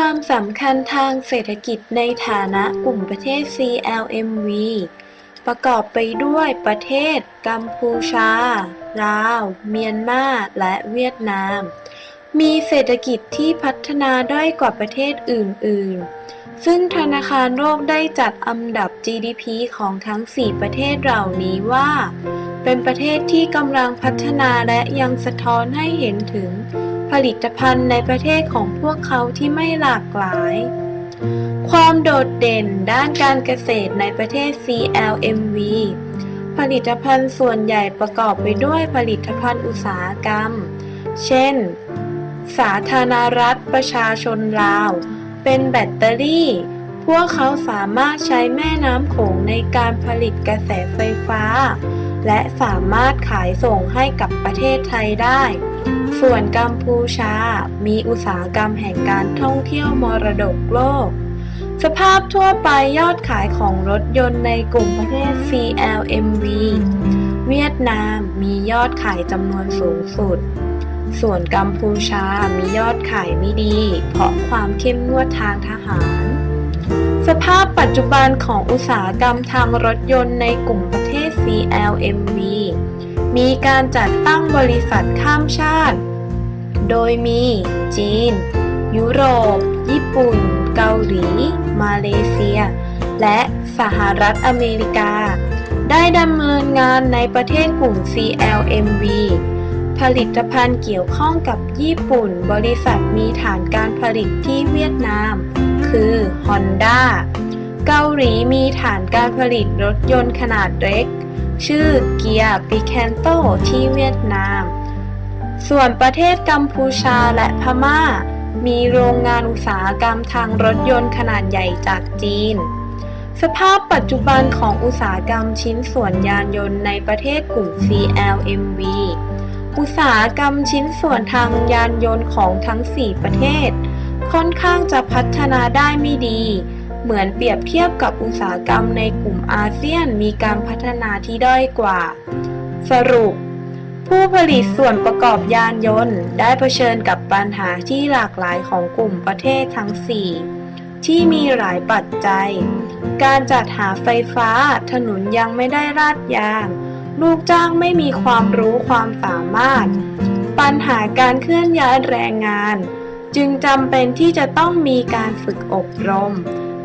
ความสำคัญทางเศรษฐกิจในฐานะกลุ่มประเทศ CLMV ประกอบไปด้วยประเทศ กัมพูชา ลาว เมียนมา และเวียดนาม มีเศรษฐกิจที่พัฒนาด้อยกว่าประเทศอื่น ๆ ซึ่งธนาคารโลกได้จัดอันดับ GDP ของทั้ง 4 ประเทศเหล่านี้ว่า เป็นประเทศที่กำลังพัฒนาและยังสะท้อนให้เห็นถึง ผลิตภัณฑ์ในประเทศของพวกเขาที่ไม่หลากหลาย ความโดดเด่นด้านการเกษตรในประเทศ CLMV ผลิตภัณฑ์ส่วนใหญ่ประกอบไปด้วยผลิตภัณฑ์อุตสาหกรรม เช่น สาธารณรัฐประชาชนลาว เป็นแบตเตอรี่ พวกเขาสามารถใช้แม่น้ำโขงในการผลิตกระแสไฟฟ้า และสามารถขายส่งให้กับประเทศไทยได้ ส่วนกัมพูชา มีอุตสาหกรรมแห่งการท่องเที่ยวมรดกโลก สภาพทั่วไปยอดขายของรถยนต์ในกลุ่มประเทศ CLMV เวียดนามมียอดขายจำนวนสูงสุด ส่วนกัมพูชามียอดขายไม่ดี เพราะความเข้มงวดทางทหาร สภาพปัจจุบันของอุตสาหกรรมทางรถยนต์ในกลุ่มประเทศ CLMV มีการจัดตั้งบริษัทข้ามชาติ โดยมี จีน ยุโรป ญี่ปุ่น เกาหลี มาเลเซีย และสหรัฐอเมริกา ได้ดำเนินงานในประเทศกลุ่ม CLMV ผลิตภัณฑ์เกี่ยวข้องกับญี่ปุ่น บริษัทมีฐานการผลิตที่เวียดนาม คือ Honda เกาหลีมีฐานการผลิตรถยนต์ขนาดเล็ก ชื่อเกียร์ปิแคนโตที่เวียดนาม ส่วนประเทศกัมพูชาและพม่า มีโรงงานอุตสาหกรรมทางรถยนต์ขนาดใหญ่จากจีน สภาพปัจจุบันของอุตสาหกรรมชิ้นส่วนยานยนต์ในประเทศกลุ่ม CLMV อุตสาหกรรมชิ้นส่วนทางยานยนต์ของทั้ง 4 ประเทศ ค่อนข้างจะพัฒนาได้ไม่ดี เหมือนเปรียบเทียบกับอุตสาหกรรมในกลุ่มอาเซียนมีการพัฒนาที่ด้อยกว่า สรุป ผู้ผลิตส่วนประกอบยานยนต์ ได้เผชิญกับปัญหาที่หลากหลายของกลุ่มประเทศทั้ง 4 ที่มีหลายปัจจัย การจัดหาไฟฟ้า ถนนยังไม่ได้ราดยาง ลูกจ้างไม่มีความรู้ความสามารถ ปัญหาการเคลื่อนย้ายแรงงาน จึงจำเป็นที่จะต้องมีการฝึกอบรม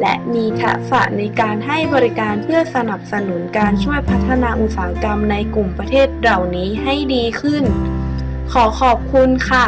และมีทักษะในการให้บริการเพื่อสนับสนุนการช่วยพัฒนาอุตสาหกรรมในกลุ่มประเทศเหล่านี้ให้ดีขึ้น ขอขอบคุณค่ะ